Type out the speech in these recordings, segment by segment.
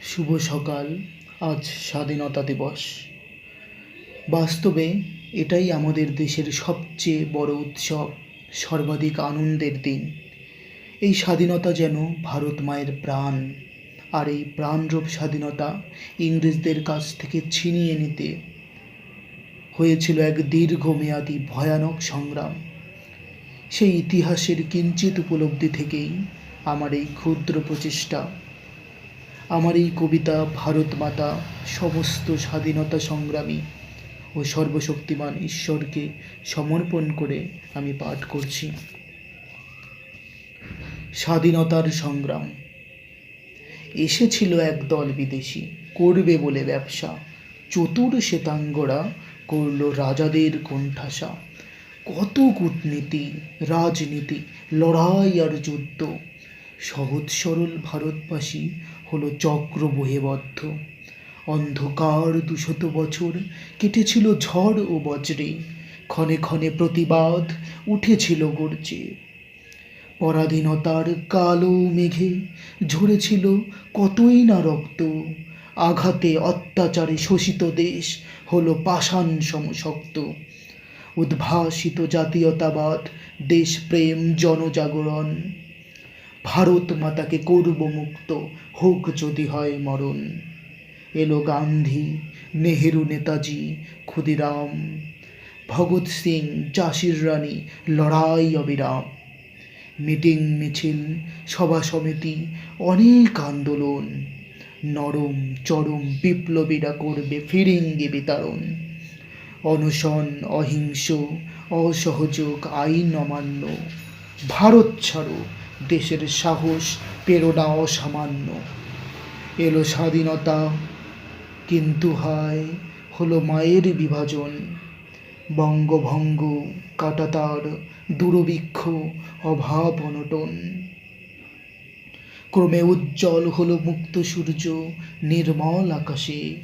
শুভ সকাল, আজ স্বাধীনতা দিবস। বাস্তবে এটাই আমাদের দেশের সবচেয়ে বড় উৎসব, সর্বাধিক আনন্দের দিন। এই স্বাধীনতা যেন ভারত মায়ের প্রাণ, আর এই প্রাণরূপ স্বাধীনতা ইংরেজদের কাছ থেকে ছিনিয়ে নিতে হয়েছিল এক দীর্ঘমেয়াদী ভয়ানক সংগ্রাম। সেই ইতিহাসের কিঞ্চিত উপলব্ধি থেকেই আমার এই ক্ষুদ্র প্রচেষ্টা আমার এই কবিতা ভারত মাতা, সমস্ত স্বাধীনতা সংগ্রামী ও সর্বশক্তিমান ঈশ্বরকে সমর্পণ করে আমি পাঠ করছি। স্বাধীনতার সংগ্রাম। এসেছিল একদল বিদেশি, করবে বলে ব্যবসা। চতুর শ্বেতাঙ্গরা করল রাজাদের কোণঠাসা। কত কূটনীতি, রাজনীতি, লড়াই আর যুদ্ধ। সহজ সরল ভারতবাসী হলো চক্র বহেবদ্ধ। অন্ধকার দুশত বছর কেটেছিল ঝড় ও বজ্রে। ক্ষণে ক্ষণে প্রতিবাদ উঠেছিল গর্জে। পরাধীনতার কালো মেঘে ঝরেছিল কতই না রক্ত। আঘাতে অত্যাচারে শোষিত দেশ হলো পাষাণ সমশক্ত। উদ্ভাসিত জাতীয়তাবাদ, দেশপ্রেম, জনজাগরণ। ভারত মাতাকে করব মুক্ত হোক যদি হয় মরণ। এলো গান্ধী, নেহেরু নেতাজি, ক্ষুদিরাম। ভগৎ সিং চাষির রানী, লড়াই অবিরাম। মিটিং মিছিল, সভা সমিতি, অনেক আন্দোলন। নরম, চরম বিপ্লবীরা করবে ফিরিঙ্গি বিতরণ। অনশন, অহিংস, অসহযোগ, আইন অমান্য। ভারত ছাড়ো দেশের সাহস প্রেরণা অসামান্য এলো স্বাধীনতা, কিন্তু হায়, হলো মায়ের বিভাজন। বঙ্গভঙ্গ, কাটাতার দুর্ভিক্ষ অভাব অনটন। ক্রমে উজ্জ্বল হলো মুক্ত সূর্য, নির্মল আকাশে।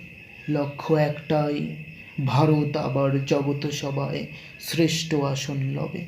লক্ষ্য একটাই, ভারত আবার জগত সবাই শ্রেষ্ঠ আসন লবে।